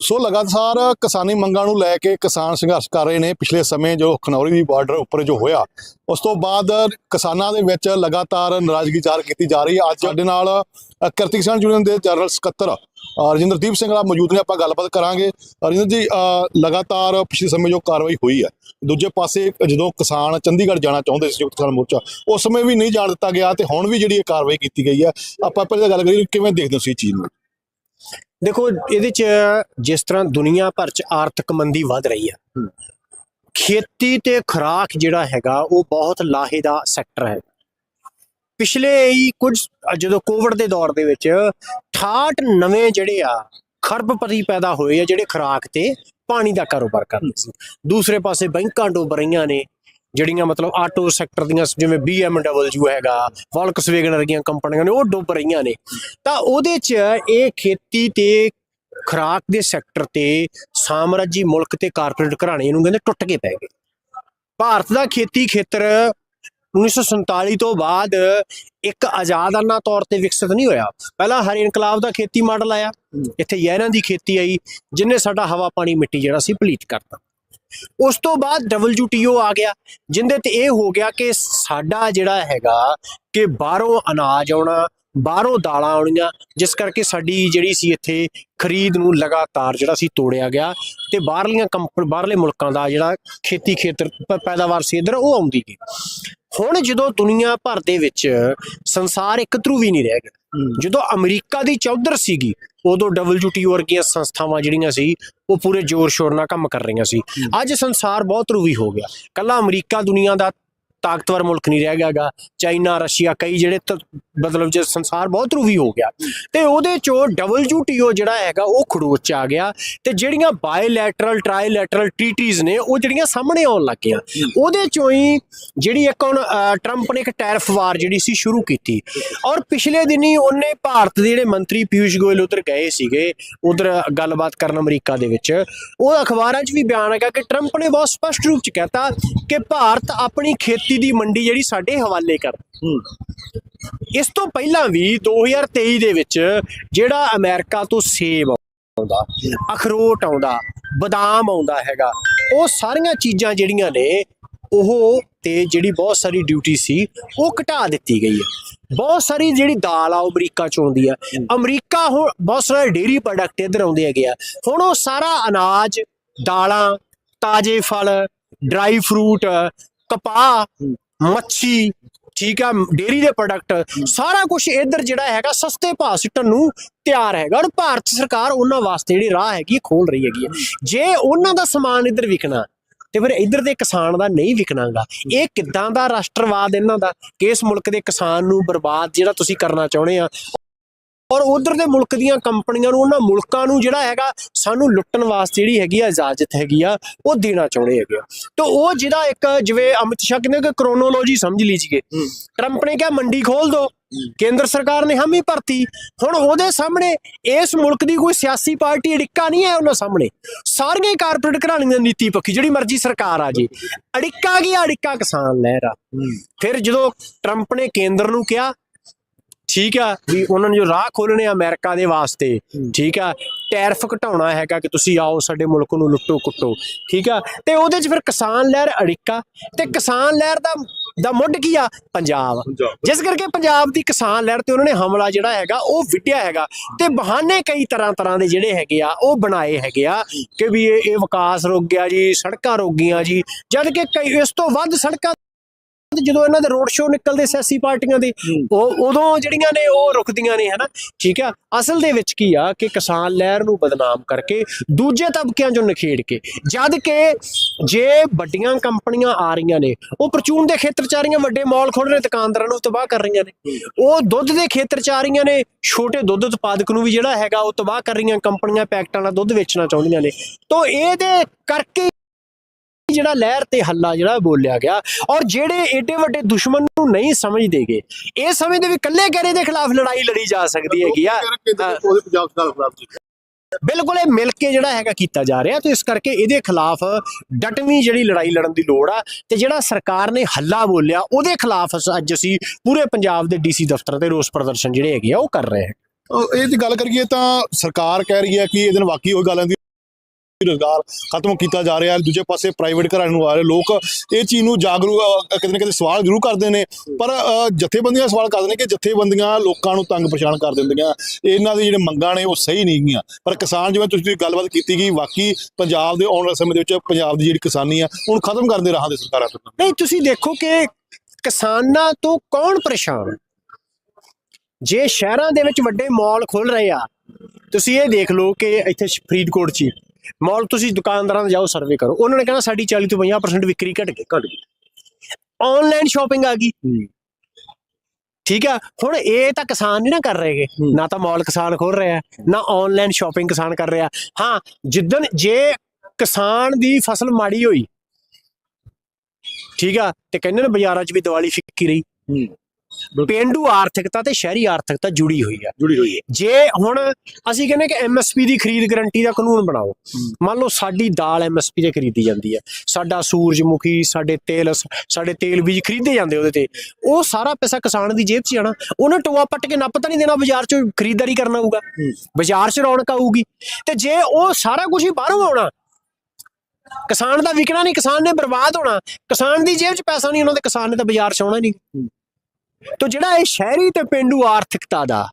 ਸੋ ਲਗਾਤਾਰ ਕਿਸਾਨੀ ਮੰਗਾਂ ਨੂੰ ਲੈ ਕੇ ਕਿਸਾਨ ਸੰਘਰਸ਼ ਕਰ ਰਹੇ ਨੇ। ਪਿਛਲੇ ਸਮੇਂ ਜੋ ਖਨੌਰੀ ਦੀ ਬਾਰਡਰ ਉੱਪਰ ਜੋ ਹੋਇਆ ਉਸ ਤੋਂ ਬਾਅਦ ਕਿਸਾਨਾਂ ਦੇ ਵਿੱਚ ਲਗਾਤਾਰ ਨਾਰਾਜ਼ਗੀ ਜ਼ਾਹਰ ਕੀਤੀ ਜਾ ਰਹੀ ਹੈ। ਅੱਜ ਸਾਡੇ ਨਾਲ ਕਿਰਤੀ ਕਿਸਾਨ ਯੂਨੀਅਨ ਦੇ ਜਨਰਲ ਸਕੱਤਰ ਅ, ਰਜਿੰਦਰਦੀਪ ਸਿੰਘ ਨਾਲ ਮੌਜੂਦ ਨੇ। ਆਪਾਂ ਗੱਲਬਾਤ ਕਰਾਂਗੇ। ਰਜਿੰਦਰ ਜੀ ਲਗਾਤਾਰ ਪਿਛਲੇ ਸਮੇਂ ਜੋ ਕਾਰਵਾਈ ਹੋਈ ਹੈ ਦੂਜੇ ਪਾਸੇ ਜਦੋਂ ਕਿਸਾਨ ਚੰਡੀਗੜ੍ਹ ਜਾਣਾ ਚਾਹੁੰਦੇ ਸੀ ਸੰਯੁਕਤ ਕਿਸਾਨ ਮੋਰਚਾ ਉਸ ਸਮੇਂ ਵੀ ਨਹੀਂ ਜਾਣ ਦਿੱਤਾ ਗਿਆ ਤੇ ਹੁਣ ਵੀ ਜਿਹੜੀ ਇਹ ਕਾਰਵਾਈ ਕੀਤੀ ਗਈ ਹੈ। ਆਪਾਂ ਪਹਿਲਾਂ ਗੱਲ ਕਰੀਏ ਕਿਵੇਂ ਦੇਖਦੇ ਹੋ ਤੁਸੀਂ ਚੀਜ਼ ਨੂੰ? ਦੇਖੋ ਇਹਦੇ ਚ ਜਿਸ ਤਰ੍ਹਾਂ ਦੁਨੀਆ ਭਰ ਚ ਆਰਥਿਕ ਮੰਦੀ ਵੱਧ ਰਹੀ ਹੈ। ਖੇਤੀ ਤੇ ਖੁਰਾਕ ਜਿਹੜਾ ਹੈਗਾ ਉਹ ਬਹੁਤ ਲਾਹੇ ਦਾ ਸੈਕਟਰ ਹੈ। ਪਿਛਲੇ ਹੀ ਕੁਝ ਜਦੋਂ ਕੋਵਿਡ ਦੇ ਦੌਰ ਦੇ ਵਿੱਚ 68 ਨਵੇਂ ਜਿਹੜੇ ਆ ਖਰਬਪਤੀ ਪੈਦਾ ਹੋਏ ਆ ਜਿਹੜੇ ਖੁਰਾਕ ਤੇ ਪਾਣੀ ਦਾ ਕਾਰੋਬਾਰ ਕਰਦੇ ਸੀ। ਦੂਸਰੇ ਪਾਸੇ ਬੈਂਕਾਂ ਡੁੱਬ ਰਹੀਆਂ ਨੇ ਜਿਹੜੀਆਂ ਮਤਲਬ ਆਟੋ ਸੈਕਟਰ ਦੀਆਂ ਜਿਵੇਂ BMW ਹੈਗਾ ਵੋਲਕਸਵੇਗਨ ਵਰਗੀਆਂ ਕੰਪਨੀਆਂ ਨੇ, ਉਹ ਡੁੱਬ ਰਹੀਆਂ ਨੇ। ਤਾਂ ਉਹਦੇ 'ਚ ਇਹ ਖੇਤੀ ਤੇ ਖੁਰਾਕ ਦੇ ਸੈਕਟਰ ਤੇ ਸਾਮਰਾਜੀ ਮੁਲਕ ਤੇ ਕਾਰਪੋਰੇਟ ਘਰਾਣੇ ਨੂੰ ਕਹਿੰਦੇ ਟੁੱਟ ਕੇ ਪੈ ਗਏ। ਭਾਰਤ ਦਾ ਖੇਤੀ ਖੇਤਰ 1947 ਤੋਂ ਬਾਅਦ ਇੱਕ ਆਜ਼ਾਦਾਨਾ ਤੌਰ ਤੇ ਵਿਕਸਿਤ ਨਹੀਂ ਹੋਇਆ। ਪਹਿਲਾਂ ਹਰੀ ਇਨਕਲਾਬ ਦਾ ਖੇਤੀ ਮਾਡਲ ਆਇਆ, ਇੱਥੇ ਯਹਿਰਾਂ ਦੀ ਖੇਤੀ ਆਈ, ਜਿਨੇ ਸਾਡਾ ਹਵਾ, ਪਾਣੀ, ਮਿੱਟੀ ਜਿਹੜਾ ਸੀ ਪਲੀਤ ਕਰਤਾ। ਉਸ ਤੋਂ ਬਾਅਦ WTO ਆ ਗਿਆ ਜਿੰਦੇ ਤੇ ਇਹ ਹੋ ਗਿਆ ਕਿ ਸਾਡਾ ਜਿਹੜਾ ਹੈਗਾ ਕਿ ਬਾਹਰੋਂ ਅਨਾਜ ਆਉਣਾ ਬਾਹਰੋਂ ਦਾਲਾਂ ਆਉਣੀਆਂ ਜਿਸ ਕਰਕੇ ਸਾਡੀ ਜਿਹੜੀ ਸੀ ਇੱਥੇ ਖਰੀਦ ਨੂੰ ਲਗਾਤਾਰ ਜਿਹੜਾ ਸੀ ਤੋੜਿਆ ਗਿਆ ਤੇ ਬਾਹਰਲੀਆਂ ਬਾਹਰਲੇ ਮੁਲਕਾਂ ਦਾ ਜਿਹੜਾ ਖੇਤੀ ਖੇਤਰ ਪੈਦਾਵਾਰ ਸੀ ਇੱਧਰ ਉਹ ਆਉਂਦੀ ਗਈ। ਹੁਣ ਜਦੋਂ ਦੁਨੀਆ ਭਰ ਦੇ ਵਿੱਚ ਸੰਸਾਰ ਇੱਕ ਧਰੂ ਵੀ ਨਹੀਂ ਰਹਿ ਗਿਆ ਜਦੋਂ ਅਮਰੀਕਾ ਦੀ ਚੌਧਰ ਸੀਗੀ ਉਦੋਂ WTO ਵਰਗੀਆਂ ਸੰਸਥਾਵਾਂ ਜਿਹੜੀਆਂ ਸੀ ਉਹ ਪੂਰੇ ਜ਼ੋਰ ਸ਼ੋਰ ਨਾਲ ਕੰਮ ਕਰ ਰਹੀਆਂ ਸੀ। ਅੱਜ ਸੰਸਾਰ ਬਹੁਤ ਰੂਵੀ ਹੋ ਗਿਆ। ਕੱਲਾ ਅਮਰੀਕਾ ਦੁਨੀਆ ਦਾ ਤਾਕਤਵਰ ਮੁਲਕ ਨਹੀਂ ਰਹਿ ਗਿਆਗਾ। ਚਾਈਨਾ ਰਸ਼ੀਆ ਕਈ ਜਿਹੜੇ ਮਤਲਬ ਜੇ ਸੰਸਾਰ ਬਹੁਤ ਰੂਵੀ ਹੋ ਗਿਆ, ਤੇ ਉਹਦੇ ਚੋਂ WTO ਜਿਹੜਾ ਹੈਗਾ, ਉਹ ਖੜੋਚ ਚ ਆ ਗਿਆ, ਤੇ ਜਿਹੜੀਆਂ ਬਾਇਲੈਟਰਲ ਟ੍ਰਾਈਲੈਟਰਲ ਟ੍ਰੀਟੀਜ਼ ਨੇ, ਉਹ ਜਿਹੜੀਆਂ ਸਾਹਮਣੇ ਆਉਣ ਲੱਗੀਆਂ ਉਹਦੇ ਚੋਂ ਹੀ ਜਿਹੜੀ ਇੱਕ ਹੁਣ ਟਰੰਪ ਨੇ ਇੱਕ ਟੈਰਫ ਵਾਰ ਜਿਹੜੀ ਸੀ, ਸ਼ੁਰੂ ਕੀਤੀ। ਔਰ ਪਿਛਲੇ ਦਿਨੀ ਉਹਨੇ ਭਾਰਤ ਦੇ ਜਿਹੜੇ ਮੰਤਰੀ ਪਿਊਸ਼ ਗੋਇਲ ਉਧਰ ਗਏ ਸੀਗੇ, ਉਧਰ ਗੱਲਬਾਤ ਕਰਨ ਅਮਰੀਕਾ ਦੇ ਵਿੱਚ। ਉਹ ਅਖਬਾਰਾਂ 'ਚ ਵੀ ਬਿਆਨ ਹੈਗਾ ਕਿ ਟਰੰਪ ਨੇ ਬਹੁਤ ਸਪਸ਼ਟ ਰੂਪ 'ਚ ਕਹਿਤਾ ਕਿ ਭਾਰਤ ਆਪਣੀ ਖੇਤੀ ਦੀ ਮੰਡੀ ਜਿਹੜੀ ਸਾਡੇ ਹਵਾਲੇ ਕਰ ਇਸ ਤੋਂ ਪਹਿਲਾਂ ਵੀ 2023 ਦੇ ਵਿੱਚ ਜਿਹੜਾ ਅਮਰੀਕਾ ਤੋਂ ਸੇਬ ਆਉਂਦਾ, ਅਖਰੋਟ ਆਉਂਦਾ, ਬਦਾਮ ਆਉਂਦਾ ਹੈਗਾ, ਉਹ ਸਾਰੀਆਂ ਚੀਜ਼ਾਂ ਜਿਹੜੀਆਂ ਨੇ, ਉਹ ਤੇ ਜਿਹੜੀ ਬਹੁਤ ਸਾਰੀ ਡਿਊਟੀ ਸੀ, ਉਹ ਘਟਾ ਦਿੱਤੀ ਗਈ ਹੈ। ਬਹੁਤ ਸਾਰੀ ਜਿਹੜੀ ਦਾਲ ਆ, ਉਹ ਅਮਰੀਕਾ ਚ ਆਉਂਦੀ ਆ। ਅਮਰੀਕਾ ਹੁਣ ਬਹੁਤ ਸਾਰੇ ਡੇਰੀ ਪ੍ਰੋਡਕਟ ਇੱਧਰ ਆਉਂਦੇ ਹੈਗੇ ਆ। ਹੁਣ ਉਹ ਸਾਰਾ ਅਨਾਜ, ਦਾਲਾਂ, ਤਾਜ਼ੇ ਫਲ ਡਰਾਈ ਫਰੂਟ ਕਪਾਹ, ਮੱਛੀ ਠੀਕ ਆ ਡੇਰੀ ਦੇ ਪ੍ਰੋਡਕਟ ਸਾਰਾ ਕੁਝ ਇੱਧਰ ਜਿਹੜਾ ਹੈਗਾ ਸਸਤੇ ਭਾਅ ਸਿੱਟਣ ਨੂੰ ਤਿਆਰ ਹੈਗਾ। ਔਰ ਭਾਰਤ ਸਰਕਾਰ ਉਹਨਾਂ ਵਾਸਤੇ ਜਿਹੜੀ ਰਾਹ ਹੈਗੀ ਖੋਲ ਰਹੀ ਹੈਗੀ ਜੇ ਉਹਨਾਂ ਦਾ ਸਮਾਨ ਇੱਧਰ ਵਿਕਣਾ ਤੇ ਫਿਰ ਇੱਧਰ ਦੇ ਕਿਸਾਨ ਦਾ ਨਹੀਂ ਵਿਕਣਾਗਾ। ਇਹ ਕਿੱਦਾਂ ਦਾ ਰਾਸ਼ਟਰਵਾਦ ਇਹਨਾਂ ਦਾ? ਕਿ ਇਸ ਮੁਲਕ ਦੇ ਕਿਸਾਨ ਨੂੰ ਬਰਬਾਦ ਜਿਹੜਾ ਤੁਸੀਂ ਕਰਨਾ ਚਾਹੁੰਦੇ ਆ? ਔਰ ਉਧਰ ਦੇ ਮੁਲਕ ਦੀਆਂ ਕੰਪਨੀਆਂ ਨੂੰ ਉਹਨਾਂ ਮੁਲਕਾਂ ਨੂੰ ਜਿਹੜਾ ਹੈਗਾ ਸਾਨੂੰ ਲੁੱਟਣ ਵਾਸਤੇ ਜਿਹੜੀ ਹੈਗੀ ਆ ਇਜਾਜ਼ਤ ਹੈਗੀ ਆ ਉਹ ਦੇਣਾ ਚਾਹੁੰਦੇ ਹੈਗੇ। ਤੇ ਉਹ ਜਿਹੜਾ ਇੱਕ ਜਿਵੇਂ ਅਮਿਤ ਸ਼ਾਹ ਕਹਿੰਦੇ ਕਿ ਕ੍ਰੋਨੋਲੋਜੀ ਸਮਝ ਲੀਜੀਏ ਟਰੰਪ ਨੇ ਕਿਹਾ ਮੰਡੀ ਖੋਲ ਦੋ। ਕੇਂਦਰ ਸਰਕਾਰ ਨੇ ਹਾਮੀ ਭਰਤੀ। ਹੁਣ ਉਹਦੇ ਸਾਹਮਣੇ ਇਸ ਮੁਲਕ ਦੀ ਕੋਈ ਸਿਆਸੀ ਪਾਰਟੀ ਅੜਿੱਕਾ ਨਹੀਂ ਹੈ ਉਹਨਾਂ ਸਾਹਮਣੇ। ਸਾਰੀਆਂ ਹੀ ਕਾਰਪੋਰੇਟ ਘਰਾਣੀਆਂ ਦੀ ਨੀਤੀ ਪੱਖੀ ਜਿਹੜੀ ਮਰਜ਼ੀ ਸਰਕਾਰ ਆ ਜੇ। ਅੜਿੱਕਾ ਕੀ ਅੜਿੱਕਾ ਕਿਸਾਨ ਲਹਿਰ ਆ। ਫਿਰ ਜਦੋਂ ਟਰੰਪ ਨੇ ਕੇਂਦਰ ਨੂੰ ਕਿਹਾ ਠੀਕ ਆ ਵੀ ਉਹਨਾਂ ਨੇ ਜੋ ਰਾਹ ਖੋਲਣੇ ਆ ਅਮਰੀਕਾ ਦੇ ਵਾਸਤੇ ਠੀਕ ਆ ਟੈਰਿਫ ਘਟਾਉਣਾ ਹੈਗਾ ਕਿ ਤੁਸੀਂ ਆਓ ਸਾਡੇ ਮੁਲਕ ਨੂੰ ਲੁੱਟੋ ਕੁੱਟੋ ਠੀਕ ਆ ਤੇ ਉਹਦੇ 'ਚ ਫਿਰ ਕਿਸਾਨ ਲਹਿਰ ਅੜਿੱਕਾ ਤੇ ਕਿਸਾਨ ਲਹਿਰ ਦਾ ਦਾ ਮੁੱਢ ਕੀ ਆ? ਪੰਜਾਬ। ਜਿਸ ਕਰਕੇ ਪੰਜਾਬ ਦੀ ਕਿਸਾਨ ਲਹਿਰ ਤੇ ਉਹਨਾਂ ਨੇ ਹਮਲਾ ਜਿਹੜਾ ਹੈਗਾ ਉਹ ਵਿਟਿਆ ਹੈਗਾ ਤੇ ਬਹਾਨੇ ਕਈ ਤਰ੍ਹਾਂ ਤਰ੍ਹਾਂ ਦੇ ਜਿਹੜੇ ਹੈਗੇ ਆ ਉਹ ਬਣਾਏ ਹੈਗੇ ਆ ਕਿ ਵੀ ਇਹ ਇਹ ਵਿਕਾਸ ਰੁਕ ਗਿਆ ਜੀ ਸੜਕਾਂ ਰੁਕ ਗਈਆਂ ਜੀ ਜਦ ਕਿ ਕਈ ਇਸ ਤੋਂ ਵੱਧ ਸੜਕਾਂ ਤੇ ਜਦੋਂ ਇਹਨਾਂ ਦੇ ਰੋਡ ਸ਼ੋਅ ਨਿਕਲਦੇ ਸਿਆਸੀ ਪਾਰਟੀਆਂ ਦੇ ਉਹ ਉਦੋਂ ਜਿਹੜੀਆਂ ਨੇ ਉਹ ਰੁਕਦੀਆਂ ਨੇ ਹਨਾ? ਠੀਕ ਆ? ਅਸਲ ਦੇ ਵਿੱਚ ਕੀ ਆ ਕਿ ਕਿਸਾਨ ਲਹਿਰ ਨੂੰ ਬਦਨਾਮ ਕਰਕੇ ਦੂਜੇ ਤਬਕਿਆਂ ਚੋਂ ਨਖੇੜ ਕੇ ਜਦ ਕਿ ਜੇ ਵੱਡੀਆਂ ਕੰਪਨੀਆਂ ਆ ਰਹੀਆਂ ਨੇ ਉਹ ਪ੍ਰਚੂਨ ਦੇ ਖੇਤਰ ਚ ਆ ਰਹੀਆਂ ਵੱਡੇ ਮਾਲ ਖੋਲ ਰਹੇ ਦੁਕਾਨਦਾਰਾਂ ਨੂੰ ਤਬਾਹ ਕਰ ਰਹੀਆਂ ਨੇ। ਉਹ ਦੁੱਧ ਦੇ ਖੇਤਰ ਚ ਆ ਰਹੀਆਂ ਨੇ ਛੋਟੇ ਦੁੱਧ ਉਤਪਾਦਕ ਨੂੰ ਵੀ ਜਿਹੜਾ ਹੈਗਾ ਉਹ ਤਬਾਹ ਕਰ ਰਹੀਆਂ ਕੰਪਨੀਆਂ ਪੈਕਟਾਂ ਵਾਲਾ ਦੁੱਧ ਵੇਚਣਾ ਚਾਹੁੰਦੀਆਂ ਨੇ। ਤੋਂ ਇਹਦੇ ਕਰਕੇ ਜਿਹੜਾ ਲਹਿਰ ਤੇ ਹੱਲਾ ਜਿਹੜਾ ਬੋਲਿਆ ਗਿਆ ਔਰ ਜਿਹੜੇ ਏਡੇ ਵੱਡੇ ਦੁਸ਼ਮਣ ਨੂੰ ਨਹੀਂ ਸਮਝਦੇਗੇ ਇਹ ਸਮਝਦੇ ਵੀ ਕੱਲੇ ਕਰੇ ਦੇ ਖਿਲਾਫ ਲੜਾਈ ਲੜੀ ਜਾ ਸਕਦੀ ਹੈਗੀ ਆ। ਉਹਦੇ ਪੰਜਾਬ ਸਰਕਾਰ ਖਿਲਾਫ ਜੀ। ਬਿਲਕੁਲ ਇਹ ਮਿਲ ਕੇ ਜਿਹੜਾ ਹੈਗਾ ਕੀਤਾ ਜਾ ਰਿਹਾ ਤੇ ਇਸ ਕਰਕੇ ਇਹਦੇ ਖਿਲਾਫ ਡਟਵੀਂ ਜਿਹੜੀ ਲੜਾਈ ਲੜਨ ਦੀ ਲੋੜ ਆ ਤੇ ਜਿਹੜਾ ਸਰਕਾਰ ਨੇ ਹੱਲਾ ਬੋਲਿਆ ਉਹਦੇ ਖਿਲਾਫ ਅੱਜ ਅਸੀਂ ਪੂਰੇ ਪੰਜਾਬ ਦੇ ਡੀਸੀ ਦਫ਼ਤਰ ਤੇ ਰੋਸ ਪ੍ਰਦਰਸ਼ਨ ਜਿਹੜੇ ਹੈਗੇ ਆ ਉਹ ਕਰ ਰਹੇ ਹਾਂ। ਇਹ ਦੀ ਗੱਲ ਕਰੀਏ ਤਾਂ ਸਰਕਾਰ ਕਹਿ ਰਹੀ ਹੈ ਕਿ ਇਹਦੇ ਨਾਲ ਵਾਕਈ ਉਹ ਗੱਲ ਆਂਦੀ ਰੋਜ਼ਗਾਰ ਖਤਮ ਕੀਤਾ ਜਾ ਰਿਹਾ ਹੈ, ਦੂਜੇ ਪਾਸੇ ਪ੍ਰਾਈਵੇਟ ਘਰਾਂ ਨੂੰ ਆ ਰਹੇ ਲੋਕ, ਇਹ ਚੀਜ਼ ਨੂੰ ਜਾਗਰੂਕ ਕਿਤੇ ਨਾ ਕਿਤੇ ਸਵਾਲ ਜ਼ਰੂਰ ਕਰਦੇ ਨੇ। ਪਰ ਜਥੇਬੰਦੀਆਂ ਸਵਾਲ ਕਰਦੇ ਨੇ ਕਿ ਜਥੇਬੰਦੀਆਂ ਲੋਕਾਂ ਨੂੰ ਤੰਗ ਪਛਾਣ ਕਰ ਦਿੰਦੀਆਂ। ਇਹਨਾਂ ਦੀ ਜਿਹੜੇ ਮੰਗਾਂ ਨੇ, ਉਹ ਸਹੀ ਨਹੀਂ ਗੀਆਂ। ਪਰ ਕਿਸਾਨ ਜਿਵੇਂ ਤੁਸੀਂ ਗੱਲਬਾਤ ਕੀਤੀ ਗਈ ਵਾਕਈ ਪੰਜਾਬ ਦੇ ਆਉਣ ਵਾਲੇ ਸਮੇਂ ਦੇ ਵਿੱਚ ਪੰਜਾਬ ਦੀ ਜਿਹੜੀ ਕਿਸਾਨੀ ਆ, ਉਹਨੂੰ ਖਤਮ ਕਰਨ ਦੇ ਰਾਹਾਂ ਦੇ ਸਰਕਾਰਾਂ ਤੋਂ। ਨਹੀਂ, ਤੁਸੀਂ ਦੇਖੋ ਕਿ ਕਿਸਾਨਾਂ ਤੋਂ ਕੌਣ ਪਰੇਸ਼ਾਨ? ਜੇ ਸ਼ਹਿਰਾਂ ਦੇ ਵਿੱਚ ਵੱਡੇ ਮਾਲ ਖੁੱਲ ਰਹੇ ਆ, ਤੁਸੀਂ ਇਹ ਦੇਖ ਲਓ ਕਿ ਇੱਥੇ ਫਰੀਦਕੋਟ 'ਚ ਹੀ ਮਾਲ ਤੁਸੀਂ ਦੁਕਾਨਦਾਰਾਂ ਦਾ ਜਾਓ ਸਰਵੇ ਕਰੋ। ਉਹਨਾਂ ਨੇ ਕਹਿਣਾ ਸਾਡੀ 40 ਤੋਂ 50% ਵਿਕਰੀ ਘਟ ਗਈ ਘਟ ਗਈ। ਆਨਲਾਈਨ ਸ਼ਾਪਿੰਗ ਆ ਗਈ। ਠੀਕ ਆ? ਹੁਣ ਇਹ ਤਾਂ ਕਿਸਾਨ ਨਹੀਂ ਨਾ ਕਰ ਰਹੇਗੇ ਨਾ ਤਾਂ ਮਾਲ ਕਿਸਾਨ ਖੋਲ ਰਿਹਾ ਨਾ ਆਨਲਾਈਨ ਸ਼ਾਪਿੰਗ ਕਿਸਾਨ ਕਰ ਰਿਹਾ। ਹਾਂ ਜਿੱਦਣ ਜੇ ਕਿਸਾਨ ਦੀ ਫਸਲ ਮਾੜੀ ਹੋਈ ਠੀਕ ਆ? ਤੇ ਕਹਿੰਦੇ ਨੇ ਬਾਜ਼ਾਰਾਂ 'ਚ ਵੀ ਦੀਵਾਲੀ ਫਿੱਕੀ ਰਹੀ। ਪੇਂਡੂ ਆਰਥਿਕਤਾ ਤੇ ਸ਼ਹਿਰੀ ਆਰਥਿਕਤਾ ਜੁੜੀ ਹੋਈ ਆ। ਜੁੜੀ ਹੋਈ ਹੈ। ਜੇ ਹੁਣ ਅਸੀਂ ਕਹਿੰਦੇ ਕਿ ਐਮਐਸਪੀ ਦੀ ਖਰੀਦ ਗਰੰਟੀ ਦਾ ਕਾਨੂੰਨ ਬਣਾਓ ਮੰਨ ਲਓ ਸਾਡੀ ਦਾਲ ਐਮਐਸਪੀ ਤੇ ਖਰੀਦੀ ਜਾਂਦੀ ਹੈ ਸਾਡਾ ਸੂਰਜਮੁਖੀ ਸਾਡੇ ਤੇਲ ਸਾਡੇ ਤੇਲ ਬੀਜ ਖਰੀਦੇ ਜਾਂਦੇ ਉਹਦੇ ਤੇ। ਉਹ ਸਾਰਾ ਪੈਸਾ ਕਿਸਾਨ ਦੀ ਜੇਬ 'ਚ ਜਾਣਾ ਉਹਨੇ ਟੋਆ ਪੱਟ ਕੇ ਨੱਪ ਤਾਂ ਨਹੀਂ ਦੇਣਾ ਬਾਜ਼ਾਰ 'ਚ ਖਰੀਦਦਾਰੀ ਕਰਨਾ ਹੋਊਗਾ। ਬਾਜ਼ਾਰ 'ਚ ਰੌਣਕ ਆਊਗੀ। ਤੇ ਜੇ ਉਹ ਸਾਰਾ ਕੁਝ ਹੀ ਬਾਹਰੋਂ ਆਉਣਾ ਕਿਸਾਨ ਦਾ ਵਿਕਣਾ ਨਹੀਂ ਕਿਸਾਨ ਨੇ ਬਰਬਾਦ ਹੋਣਾ ਕਿਸਾਨ ਦੀ ਜੇਬ 'ਚ ਪੈਸਾ ਨਹੀਂ ਉਹਨਾਂ ਦੇ ਕਿਸਾਨ ਨੇ ਤਾਂ ਬਾਜ਼ਾਰ 'ਚ ਆਉਣਾ ਨਹੀਂ। ਤੋ ਜਿਹੜਾ ਇਹ ਸ਼ਹਿਰੀ ਤੇ ਪਿੰਡੂ ਆਰਥਿਕਤਾ ਦਾ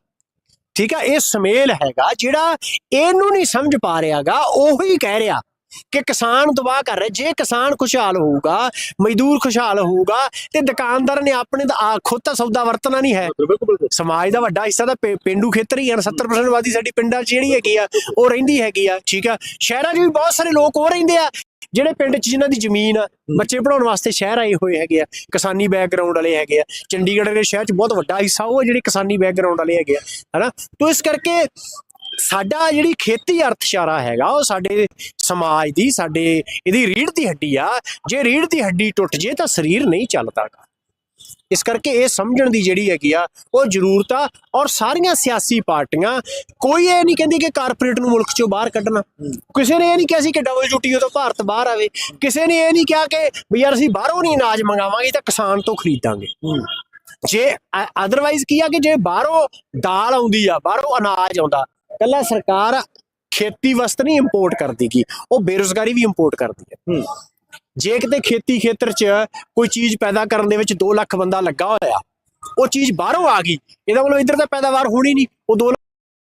ਠੀਕ ਆ ਇਹ ਸਮੇਲ ਹੈਗਾ ਜਿਹੜਾ ਇਹਨੂੰ ਨਹੀਂ ਸਮਝ ਪਾ ਰਿਹਾਗਾ ਉਹੀ ਕਹਿ ਰਿਹਾ ਕਿ ਕਿਸਾਨ ਤਬਾਹ ਕਰ ਰਿਹਾ ਜੇ ਕਿਸਾਨ ਖੁਸ਼ਹਾਲ ਹੋਊਗਾ ਮਜ਼ਦੂਰ ਖੁਸ਼ਹਾਲ ਹੋਊਗਾ ਤੇ ਦੁਕਾਨਦਾਰ ਨੇ ਆਪਣੇ ਦਾ ਖੁਦ ਤਾਂ ਸੌਦਾ ਵਰਤਣਾ ਨਹੀਂ ਹੈ। ਸਮਾਜ ਦਾ ਵੱਡਾ ਹਿੱਸਾ ਤਾਂ ਪੇ- ਪੇਂਡੂ ਖੇਤਰ ਹੀ ਆ 70% ਆਬਾਦੀ ਸਾਡੀ ਪਿੰਡਾਂ 'ਚ ਜਿਹੜੀ ਹੈਗੀ ਆ ਉਹ ਰਹਿੰਦੀ ਹੈਗੀ ਆ ਠੀਕ ਆ। ਸ਼ਹਿਰਾਂ 'ਚ ਵੀ ਬਹੁਤ ਸਾਰੇ ਲੋਕ ਉਹ ਰਹਿੰਦੇ ਆ ਜਿਹੜੇ ਪਿੰਡ 'ਚ ਜਿਨ੍ਹਾਂ ਦੀ ਜ਼ਮੀਨ ਆ ਬੱਚੇ ਪੜਾਉਣ ਵਾਸਤੇ ਸ਼ਹਿਰ ਆਏ ਹੋਏ ਹੈਗੇ ਆ ਕਿਸਾਨੀ ਬੈਕਗ੍ਰਾਉਂਡ ਵਾਲੇ ਹੈਗੇ ਆ ਚੰਡੀਗੜ੍ਹ ਦੇ ਸ਼ਹਿਰ 'ਚ ਬਹੁਤ ਵੱਡਾ ਹਿੱਸਾ ਉਹ ਜਿਹੜੇ ਕਿਸਾਨੀ ਬੈਕਗ੍ਰਾਉਂਡ ਵਾਲੇ ਹੈਗੇ ਆ ਹਨਾ? ਤੋਂ ਇਸ ਕਰਕੇ ਸਾਡਾ ਜਿਹੜੀ ਖੇਤੀ ਅਰਥਚਾਰਾ ਹੈਗਾ ਉਹ ਸਾਡੇ ਸਮਾਜ ਦੀ ਸਾਡੇ ਇਹਦੀ ਰੀੜ੍ਹ ਦੀ ਹੱਡੀ ਆ ਜੇ ਰੀੜ੍ਹ ਦੀ ਹੱਡੀ ਟੁੱਟ ਜੇ ਤਾਂ ਸਰੀਰ ਨਹੀਂ ਚੱਲਦਾ ਗਾ। ਇਸ ਕਰਕੇ ਇਹ ਸਮਝਣ ਦੀ ਜਿਹੜੀ ਹੈਗੀ ਆ ਉਹ ਜ਼ਰੂਰਤ ਆ ਔਰ ਸਾਰੀਆਂ ਸਿਆਸੀ ਪਾਰਟੀਆਂ ਕੋਈ ਇਹ ਨਹੀਂ ਕਹਿੰਦੀ ਕਿ ਕਾਰਪੋਰੇਟ ਨੂੰ ਮੁਲਕ ਚੋਂ ਬਾਹਰ ਕੱਢਣਾ ਕਿਸੇ ਨੇ ਇਹ ਨਹੀਂ ਕਿਹਾ ਸੀ ਕਿ ਡਬਲਯੂਟੀਓ ਤੋਂ ਭਾਰਤ ਬਾਹਰ ਆਵੇ ਕਿਸੇ ਨੇ ਇਹ ਨਹੀਂ ਕਿਹਾ ਕਿ ਵੀ ਯਾਰ ਅਸੀਂ ਬਾਹਰੋਂ ਨਹੀਂ ਅਨਾਜ ਮੰਗਾਵਾਂਗੇ ਤਾਂ ਕਿਸਾਨ ਤੋਂ ਖਰੀਦਾਂਗੇ ਜੇ ਅਦਰਵਾਈਜ਼ ਕੀ ਆ ਕਿ ਜੇ ਬਾਹਰੋਂ ਦਾਲ ਆਉਂਦੀ ਆ ਬਾਹਰੋਂ ਅਨਾਜ ਆਉਂਦਾ ਕੱਲਾ ਸਰਕਾਰ ਖੇਤੀ ਵਸਤ ਨਹੀਂ ਇੰਪੋਰਟ ਕਰਦੀ ਕੀ ਉਹ ਬੇਰੁਜ਼ਗਾਰੀ ਵੀ ਇੰਪੋਰਟ ਕਰਦੀ ਹੈ ਜੇ ਕਿਤੇ ਖੇਤੀ ਖੇਤਰ 'ਚ ਕੋਈ ਚੀਜ਼ ਪੈਦਾ ਕਰਨ ਦੇ ਵਿੱਚ 2 ਲੱਖ ਬੰਦਾ ਲੱਗਾ ਹੋਇਆ, ਉਹ ਚੀਜ਼ ਬਾਹਰੋਂ ਆ ਗਈ, ਇਹਦਾ ਮਤਲਬ ਇੱਧਰ ਤਾਂ ਪੈਦਾਵਾਰ ਹੋਣੀ ਨਹੀਂ, ਉਹ 2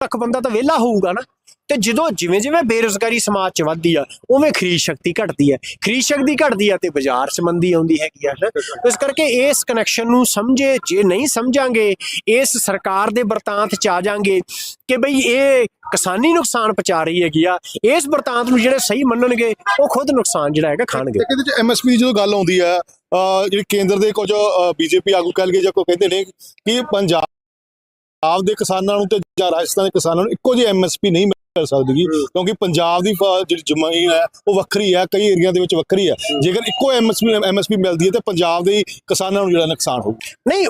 ਲੱਖ ਬੰਦਾ ਤਾਂ ਵਿਹਲਾ ਹੋਊਗਾ ਨਾ। ਤੇ ਜਦੋਂ ਜਿਵੇਂ ਜਿਵੇਂ ਬੇਰੁਜ਼ਗਾਰੀ ਸਮਾਜ 'ਚ ਵੱਧਦੀ ਆ, ਉਵੇਂ ਖਰੀਦ ਸ਼ਕਤੀ ਘਟਦੀ ਹੈ ਖਰੀਦ ਸ਼ਕਤੀ ਘਟਦੀ ਆ ਤੇ ਬਾਜ਼ਾਰ 'ਚ ਆਉਂਦੀ ਹੈਗੀ ਆ ਇਸ ਕਰਕੇ ਇਸ ਕਨੈਕਸ਼ਨ ਨੂੰ ਸਮਝੇ, ਜੇ ਨਹੀਂ ਸਮਝਾਂਗੇ, ਇਸ ਸਰਕਾਰ ਦੇ ਵਰਤਾਂਤ 'ਚ ਆ ਜਾਾਂਗੇ ਕਿ ਬਈ ਇਹ ਕਿਸਾਨੀ ਨੁਕਸਾਨ ਪਹੁੰਚਾ ਰਹੀ ਹੈਗੀ ਆ, ਇਸ ਵਰਤਾਂਤ ਨੂੰ ਜਿਹੜੇ ਸਹੀ ਮੰਨਣਗੇ, ਉਹ ਖੁਦ ਨੁਕਸਾਨ ਜਿਹੜਾ ਹੈਗਾ ਖਾਣਗੇ। ਤੇ ਇਹਦੇ ਚ ਐਮਐਸਪੀ ਜਦੋਂ ਗੱਲ ਆਉਂਦੀ ਹੈ ਜਿਹੜੀ ਕੇਂਦਰ ਦੇ ਕੁਝ ਬੀਜੇਪੀ ਆਗੂ ਕਹਿ ਲਗੇ ਜਾਂ ਕੋਈ ਕਹਿੰਦੇ ਨੇ ਕਿ ਪੰਜਾਬ ਦੇ ਕਿਸਾਨਾਂ ਨੂੰ ਤੇ ਜਾਂ ਰਾਜਸਥਾਨ ਦੇ ਕਿਸਾਨਾਂ ਨੂੰ ਇੱਕੋ ਜਿਹੀ ਐਮਐਸਪੀ ਨਹੀਂ ਮਿਲ ਸਕਦੀ ਕਿਉਂਕਿ ਪੰਜਾਬ ਦੀ ਫ- ਜਿਹੜੀ ਜ਼ਮੀਨ ਹੈ ਉਹ ਵੱਖਰੀ ਹੈ ਕਈ ਏਰੀਆ ਦੇ ਵਿੱਚ ਵੱਖਰੀ ਹੈ। ਜੇਕਰ ਇੱਕੋ ਐਮਐਸਪੀ ਐਮਐਸਪੀ ਮਿਲਦੀ ਹੈ ਤੇ ਪੰਜਾਬ ਦੇ ਕਿਸਾਨਾਂ ਨੂੰ ਜਿਹੜਾ ਨੁਕਸਾਨ ਹੋਊ। ਨਹੀਂ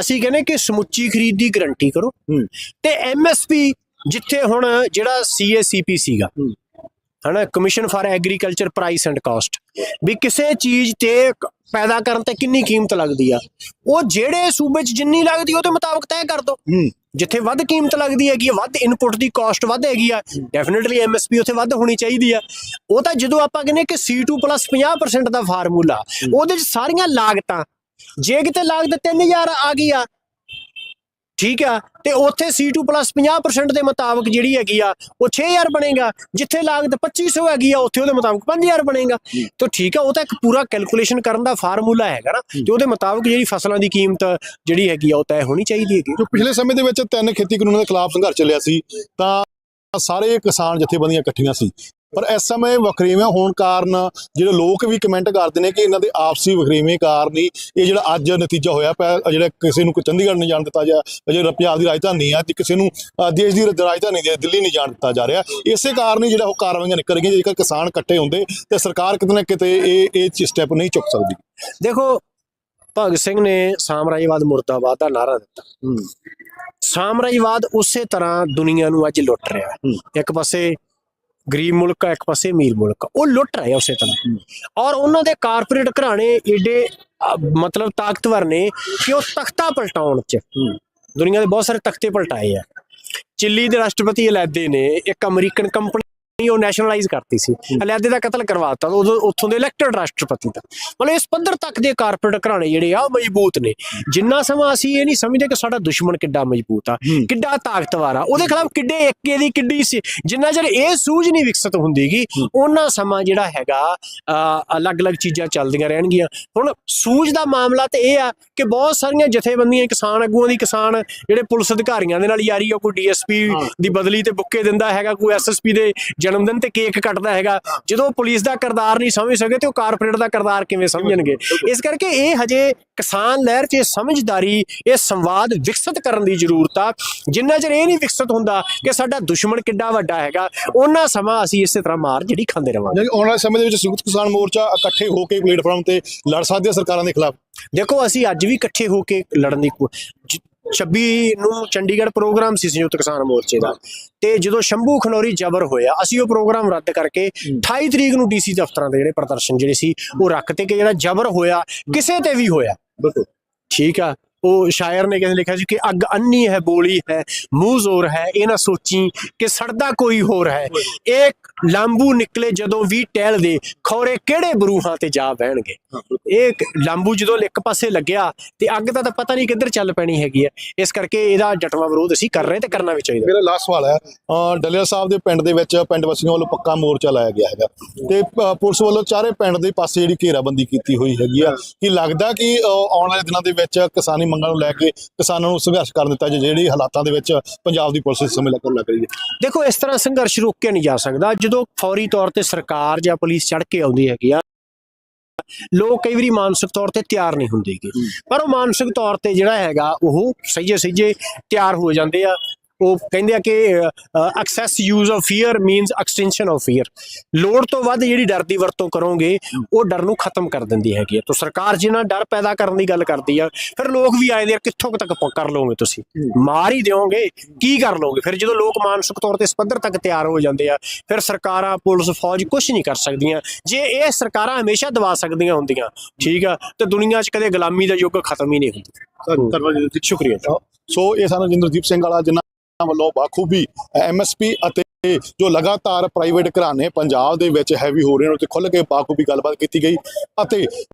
ਅਸੀਂ ਕਹਿੰਦੇ ਕਿ ਸਮੁੱਚੀ ਖਰੀਦ ਦੀ ਗਰੰਟੀ ਕਰੋ। ਹੂੰ। ਤੇ ਐਮਐਸਪੀ ਜਿੱਥੇ ਹੁਣ ਜਿਹੜਾ ਸੀਏਸੀਪੀ ਸੀਗਾ ਹੂੰ। ਹਨਾ commission for agriculture price and cost ਵੀ ਕਿਸੇ ਚੀਜ਼ ਤੇ ਪੈਦਾ ਕਰਨ ਤੇ ਕਿੰਨੀ ਕੀਮਤ ਲੱਗਦੀ ਆ? ਉਹ ਜਿਹੜੇ ਸੂਬੇ 'ਚ ਜਿੰਨੀ ਲੱਗਦੀ ਉਹਦੇ ਮੁਤਾਬਕ ਤੈਅ ਕਰ ਦੋ। ਜਿੱਥੇ ਵੱਧ ਕੀਮਤ ਲੱਗਦੀ ਹੈਗੀ ਆ ਵੱਧ ਇਨਪੁਟ ਦੀ ਕਾਸਟ ਵੱਧ ਹੈਗੀ ਆ ਡੈਫੀਨਿਟਲੀ ਐਮਐਸਪੀ ਉੱਥੇ ਵੱਧ ਹੋਣੀ ਚਾਹੀਦੀ ਆ। ਉਹ ਤਾਂ ਜਦੋਂ ਆਪਾਂ ਕਹਿੰਦੇ ਕਿ C2 50% ਦਾ ਫਾਰਮੂਲਾ ਉਹਦੇ 'ਚ ਸਾਰੀਆਂ ਲਾਗਤਾਂ ਜੇ ਕਿਤੇ ਲਾਗਤ 3000 ਆ ਗਈ ਆ ਠੀਕ ਆ? ਤੇ ਉੱਥੇ C2 50% ਦੇ ਮੁਤਾਬਕ ਜਿਹੜੀ ਹੈਗੀ ਆ ਉਹ 6000 ਬਣੇਗਾ ਜਿੱਥੇ ਲਾਗਤ 2500 ਹੈਗੀ ਆ ਉੱਥੇ ਉਹਦੇ ਮੁਤਾਬਕ 5000 ਬਣੇਗਾ। ਤਾਂ ਠੀਕ ਆ ਉਹ ਤਾਂ ਇੱਕ ਪੂਰਾ ਕੈਲਕੂਲੇਸ਼ਨ ਕਰਨ ਦਾ ਫਾਰਮੂਲਾ ਹੈਗਾ ਨਾ। ਤੇ ਉਹਦੇ ਮੁਤਾਬਕ ਜਿਹੜੀ ਫਸਲਾਂ ਦੀ ਕੀਮਤ ਜਿਹੜੀ ਹੈਗੀ ਆ ਉਹ ਤੈਅ ਹੋਣੀ ਚਾਹੀਦੀ ਹੈਗੀ। ਜੋ ਪਿਛਲੇ ਸਮੇਂ ਦੇ ਵਿੱਚ ਤਿੰਨ ਖੇਤੀ ਕਾਨੂੰਨਾਂ ਦੇ ਖਿਲਾਫ ਸੰਘਰਸ਼ ਚੱਲਿਆ ਸੀ ਤਾਂ ਸਾਰੇ ਕਿਸਾਨ ਜਥੇਬੰਦੀਆਂ ਇਕੱਠੀਆਂ ਸੀ। ਪਰ ਇਸ ਸਮੇਂ ਵਖਰੇਵੇਂ ਹੋਣ ਕਾਰਨ ਜਿਹੜੇ ਲੋਕ ਵੀ ਕਮੈਂਟ ਕਰਦੇ ਨੇ ਕਿ ਇਹਨਾਂ ਦੇ ਆਪਸੀ ਵਖਰੇਵੇਂ ਕਾਰਨ ਹੀ ਇਹ ਜਿਹੜਾ ਅੱਜ ਨਤੀਜਾ ਹੋਇਆ ਪਿਆ ਜਿਹੜਾ ਕਿਸੇ ਨੂੰ ਚੰਡੀਗੜ੍ਹ ਨਹੀਂ ਜਾਣ ਦਿੱਤਾ ਜਾ ਜਿਹੜਾ ਪੰਜਾਬ ਦੀ ਰਾਜਧਾਨੀ ਹੈ ਤੇ ਕਿਸੇ ਨੂੰ ਦੇਸ਼ ਦੀ ਰਾਜਧਾਨੀ ਦੇ ਦਿੱਲੀ ਨਹੀਂ ਜਾਣ ਦਿੱਤਾ ਜਾ ਰਿਹਾ। ਇਸੇ ਕਾਰਨ ਹੀ ਜਿਹੜਾ ਉਹ ਕਾਰਵਾਈਆਂ ਨਿਕਲ ਰਹੀਆਂ ਜੇਕਰ ਕਿਸਾਨ ਇਕੱਠੇ ਹੁੰਦੇ ਤੇ ਸਰਕਾਰ ਕਿਤੇ ਨਾ ਕਿਤੇ ਇਹ ਇਹ ਸਟੈਪ ਨਹੀਂ ਚੁੱਕ ਸਕਦੀ। ਦੇਖੋ ਭਗਤ ਸਿੰਘ ਨੇ ਸਾਮਰਾਜਵਾਦ ਮੁਰਦਾਬਾਦ ਦਾ ਨਾਰਾ ਦਿੱਤਾ। ਸਾਮਰਾਜਵਾਦ ਉਸੇ ਤਰ੍ਹਾਂ ਦੁਨੀਆ ਨੂੰ ਅੱਜ ਲੁੱਟ ਰਿਹਾ। ਇੱਕ ਪਾਸੇ ਗਰੀਬ ਮੁਲਕ ਆ ਇੱਕ ਪਾਸੇ ਅਮੀਰ ਮੁਲਕ ਆ। ਉਹ ਲੁੱਟ ਰਹੇ ਆ ਉਸੇ ਤਰ੍ਹਾਂ। ਔਰ ਉਹਨਾਂ ਦੇ ਕਾਰਪੋਰੇਟ ਘਰਾਣੇ ਏਡੇ ਅ, ਮਤਲਬ ਤਾਕਤਵਰ ਨੇ ਕਿ ਉਹ ਤਖਤਾ ਪਲਟਾਉਣ ਚ। ਦੁਨੀਆ ਦੇ ਬਹੁਤ ਸਾਰੇ ਤਖਤੇ ਪਲਟਾਏ ਆ। ਚਿੱਲੀ ਦੇ ਰਾਸ਼ਟਰਪਤੀ ਅਲੈਦੇ ਨੇ ਇੱਕ ਅਮਰੀਕਨ ਕੰਪਨੀ ਉਹ ਨੈਸ਼ਨਲਾਈਜ਼ ਕਰਤੀ ਸੀ। ਅਲਿਆਦੇ ਦਾ ਕਤਲ ਕਰਵਾਤਾ ਉਦੋਂ ਉੱਥੋਂ ਦੇ ਇਲੈਕਟਡ ਰਾਸ਼ਟਰਪਤੀ ਦਾ ਮਤਲਬ ਇਸ ਪੱਧਰ ਤੱਕ ਦੇ ਕਾਰਪੋਰੇਟ ਘਰਾਣੇ ਜਿਹੜੇ ਆ ਮਜ਼ਬੂਤ ਨੇ। ਜਿੰਨਾ ਸਮਾਂ ਅਸੀਂ ਇਹ ਨਹੀਂ ਸਮਝਦੇ ਕਿ ਸਾਡਾ ਦੁਸ਼ਮਣ ਕਿੱਡਾ ਮਜ਼ਬੂਤ ਆ। ਕਿੱਡਾ ਤਾਕਤਵਰ ਆ। ਉਹਦੇ ਖਿਲਾਫ ਕਿੱਡੇ ਏਕੇ ਦੀ ਕਿੱਡੀ ਸੀ। ਜਿੰਨਾ ਚਿਰ ਇਹ ਸੂਝ ਨਹੀਂ ਵਿਕਸਿਤ ਹੁੰਦੀਗੀ ਉਹਨਾਂ ਸਮਾਂ ਜਿਹੜਾ ਹੈਗਾ ਅਲੱਗ-ਅਲੱਗ ਚੀਜ਼ਾਂ ਚੱਲਦੀਆਂ ਰਹਿਣਗੀਆਂ। ਹੁਣ ਸੂਝ ਦਾ ਮਾਮਲਾ ਤੇ ਇਹ ਆ ਕਿ ਬਹੁਤ ਸਾਰੀਆਂ ਜਥੇਬੰਦੀਆਂ ਕਿਸਾਨ ਆਗੂਆਂ ਦੀ ਕਿਸਾਨ ਜਿਹੜੇ ਪੁਲਿਸ ਅਧਿਕਾਰੀਆਂ ਦੇ ਨਾਲ ਯਾਰੀ ਆ ਕੋਈ ਡੀਐਸਪੀ। ਦੀ ਬਦਲੀ ਤੇ ਬੁੱਕੇ ਦਿੰਦਾ ਹੈਗਾ ਕੋਈ ਐਸਐਸਪੀ ਦੇ ਜਨਮ ਦਿਨ ਤੇ ਕੇਕ ਕੱਟਦਾ ਹੈਗਾ। ਜਦੋਂ ਪੁਲਿਸ ਦਾ ਕਿਰਦਾਰ ਨਹੀਂ ਸਮਝ ਸਕੇ ਤੇ ਉਹ ਕਾਰਪੋਰੇਟ ਦਾ ਕਿਰਦਾਰ ਕਿਵੇਂ ਸਮਝਣਗੇ? ਇਸ ਕਰਕੇ ਇਹ ਹਜੇ ਕਿਸਾਨ ਲਹਿਰ 'ਚ ਇਹ ਸਮਝਦਾਰੀ ਇਹ ਸੰਵਾਦ ਵਿਕਸਿਤ ਕਰਨ ਦੀ ਜ਼ਰੂਰਤ ਆ। ਜਿੰਨਾ ਚਿਰ ਇਹ ਨਹੀਂ ਵਿਕਸਿਤ ਹੁੰਦਾ ਕਿ ਸਾਡਾ ਦੁਸ਼ਮਣ ਕਿੱਡਾ ਵੱਡਾ ਹੈਗਾ ਉਹਨਾਂ ਸਮਾਂ ਅਸੀਂ ਇਸੇ ਤਰ੍ਹਾਂ ਮਾਰ ਜਿਹੜੀ ਖਾਂਦੇ ਰਵਾਂਗੇ। ਯਾਨੀ ਆਉਣ ਵਾਲੇ ਸਮੇਂ ਦੇ ਵਿੱਚ ਸੰਯੁਕਤ ਕਿਸਾਨ ਮੋਰਚਾ ਇਕੱਠੇ ਹੋ ਕੇ ਪਲੇਟਫਾਰਮ ਤੇ ਲੜ ਸਕਦੇ ਆ ਸਰਕਾਰਾਂ ਦੇ ਖਿਲਾਫ। ਦੇਖੋ ਅਸੀਂ ਅੱਜ ਵੀ ਇਕੱਠੇ ਹੋ ਕੇ ਲੜਨ ਦੀ 26 ਨੂੰ ਚੰਡੀਗੜ੍ਹ ਪ੍ਰੋਗਰਾਮ ਸੀ ਸੰਯੁਕਤ ਕਿਸਾਨ ਮੋਰਚੇ ਦਾ। ਤੇ ਜਦੋਂ ਸ਼ੰਭੂ ਖਨੌਰੀ ਜਬਰ ਹੋਇਆ ਅਸੀਂ ਉਹ ਪ੍ਰੋਗਰਾਮ ਰੱਦ ਕਰਕੇ 28 ਤਰੀਕ ਨੂੰ ਡੀਸੀ ਦਫ਼ਤਰਾਂ ਦੇ ਜਿਹੜੇ ਪ੍ਰਦਰਸ਼ਨ ਜਿਹੜੇ ਸੀ ਉਹ ਰੱਖਤੇ ਕਿ ਜਿਹੜਾ ਜਬਰ ਹੋਇਆ ਕਿਸੇ ਤੇ ਵੀ ਹੋਇਆ। ਬਿਲਕੁਲ। ਠੀਕ ਆ। ਉਹ ਸ਼ਾਇਰ ਨੇ ਕਿਸੇ ਲਿਖਿਆ ਸੀ ਕਿ ਅੱਗ ਅੰਨੀ ਹੈ, ਬੋਲੀ ਹੈ, ਮੂੰਹ ਜ਼ੋਰ ਹੈ, ਇਹ ਨਾ ਸੋਚੀ ਕਿ ਸੜਦਾ ਕੋਈ ਹੋਰ ਹੈ। ਇੱਕ ਲਾਂਬੂ ਨਿਕਲੇ ਜਦੋਂ ਵੀ ਟਹਿਲ ਦੇ, ਖੌਰੇ ਕਿਹੜੇ ਬਰੂਹਾਂ ਤੇ ਜਾ ਬਹਿਣਗੇ ਇਹ ਲਾਂਬੂ ਜਦੋਂ ਇੱਕ ਪਾਸੇ ਲੱਗਿਆ ਤੇ ਅੱਗ ਦਾ ਤਾਂ ਪਤਾ ਨਹੀਂ ਕਿੱਧਰ ਚੱਲ ਪੈਣੀ ਹੈਗੀ ਹੈ। ਇਸ ਕਰਕੇ ਇਹਦਾ ਡਟਵਾ ਵਿਰੋਧ ਅਸੀਂ ਕਰ ਰਹੇ ਤੇ ਕਰਨਾ ਵੀ ਚਾਹੀਦਾ। ਮੇਰਾ ਲਾਸਟ ਸਵਾਲ ਹੈ, ਅਹ ਡੱਲੇਵਾਲ ਸਾਹਿਬ ਦੇ ਪਿੰਡ ਦੇ ਵਿੱਚ ਪਿੰਡ ਵਾਸੀਆਂ ਵੱਲੋਂ ਪੱਕਾ ਮੋਰਚਾ ਲਾਇਆ ਗਿਆ ਹੈਗਾ। ਤੇ ਪੁਲਿਸ ਵੱਲੋਂ ਚਾਰੇ ਪਿੰਡ ਦੇ ਪਾਸੇ ਜਿਹੜੀ ਘੇਰਾਬੰਦੀ ਕੀਤੀ ਹੋਈ ਹੈਗੀ ਆ, ਕਿ ਲੱਗਦਾ ਕਿ ਆਉਣ ਵਾਲੇ ਦਿਨਾਂ ਦੇ ਵਿੱਚ ਕਿਸਾਨੀ ਮੰਗਾਂ ਨੂੰ ਲੈ ਕੇ ਕਿਸਾਨਾਂ ਨੂੰ ਸੰਘਰਸ਼ ਕਰਨ ਦਿੱਤਾ ਜੇ, ਜਿਹੜੀ ਹਾਲਾਤਾਂ ਦੇ ਵਿੱਚ ਪੰਜਾਬ ਦੀ ਪੁਲਿਸ ਇਸ ਸਮੇਂ ਲੱਗਣ ਲੱਗ ਰਹੀ ਹੈ। ਦੇਖੋ, ਇਸ ਤਰ੍ਹਾਂ ਸੰਘਰਸ਼ ਰੋਕਿਆ ਨਹੀਂ ਜਾ ਸਕਦਾ। ਜਦੋਂ ਫੌਰੀ ਤੌਰ ਤੇ ਸਰਕਾਰ ਜਾਂ ਪੁਲਿਸ ਚੜ ਕੇ ਆਉਂਦੀ ਹੈਗੀ ਆ, ਲੋਕ ਕਈ ਵਾਰੀ ਮਾਨਸਿਕ ਤੌਰ ਤੇ ਤਿਆਰ ਨਹੀਂ ਹੁੰਦੇਗੇ ਪਰ ਉਹ ਮਾਨਸਿਕ ਤੌਰ ਤੇ ਜਿਹੜਾ ਹੈਗਾ, ਉਹ ਸਹੀਜੇ ਸਹੀਜੇ ਤਿਆਰ ਹੋ ਜਾਂਦੇ ਆ। ਉਹ ਕਹਿੰਦੇ ਆ ਕਿ excess use of fear means extension of fear ਲੋੜ ਤੋਂ ਵੱਧ ਜਿਹੜੀ ਡਰ ਦੀ ਵਰਤੋਂ ਕਰੋਗੇ ਉਹ ਡਰ ਨੂੰ ਖਤਮ ਕਰ ਦਿੰਦੀ ਹੈਗੀ ਹੈ ਤਾਂ ਸਰਕਾਰ ਜਿੰਨਾ ਡਰ ਪੈਦਾ ਕਰਨ ਦੀ ਗੱਲ ਕਰਦੀ ਆ। ਫਿਰ ਲੋਕ ਵੀ ਆਏ ਆ, ਕਿੱਥੋਂ ਤੱਕ ਕਰ ਲਓਗੇ ਤੁਸੀਂ? ਮਾਰ ਹੀ ਦਿਓਗੇ ਕੀ ਕਰ ਲਓਗੇ? ਫਿਰ ਜਦੋਂ ਲੋਕ ਮਾਨਸਿਕ ਤੌਰ ਤੇ ਇਸ ਪੱਧਰ ਤੱਕ ਤਿਆਰ ਹੋ ਜਾਂਦੇ ਆ ਫਿਰ ਸਰਕਾਰਾਂ ਪੁਲਿਸ ਫੌਜ ਕੁਝ ਨਹੀਂ ਕਰ ਸਕਦੀਆਂ। ਜੇ ਇਹ ਸਰਕਾਰਾਂ ਹਮੇਸ਼ਾ ਦਬਾ ਸਕਦੀਆਂ ਹੁੰਦੀਆਂ ਠੀਕ ਆ ਤੇ ਦੁਨੀਆ 'ਚ ਕਦੇ ਗੁਲਾਮੀ ਦਾ ਯੁੱਗ ਖਤਮ ਹੀ ਨਹੀਂ ਹੁੰਦਾ। ਧੰਨਵਾਦ ਸ਼ੁਕਰੀਆ। ਸੋ ਇਹ ਸਾਨੂੰ ਜਿੰਦਰਦੀਪ ਸਿੰਘ ਵਾਲਾ ਜਿਨ੍ਹਾਂ ਵੱਲੋਂ ਬਾਖੂਬੀ ਐਮਐਸਪੀ ਅਤੇ ਜੋ ਲਗਾਤਾਰ ਪ੍ਰਾਈਵੇਟ ਘਰਾਣੇ ਪੰਜਾਬ ਦੇ ਵਿੱਚ ਹੈਵੀ ਹੋ ਰਹੇ ਨੇ ਉੱਤੇ ਖੁੱਲ ਕੇ ਬਾਖੂਬੀ ਗੱਲਬਾਤ ਕੀਤੀ ਗਈ ਅਤੇ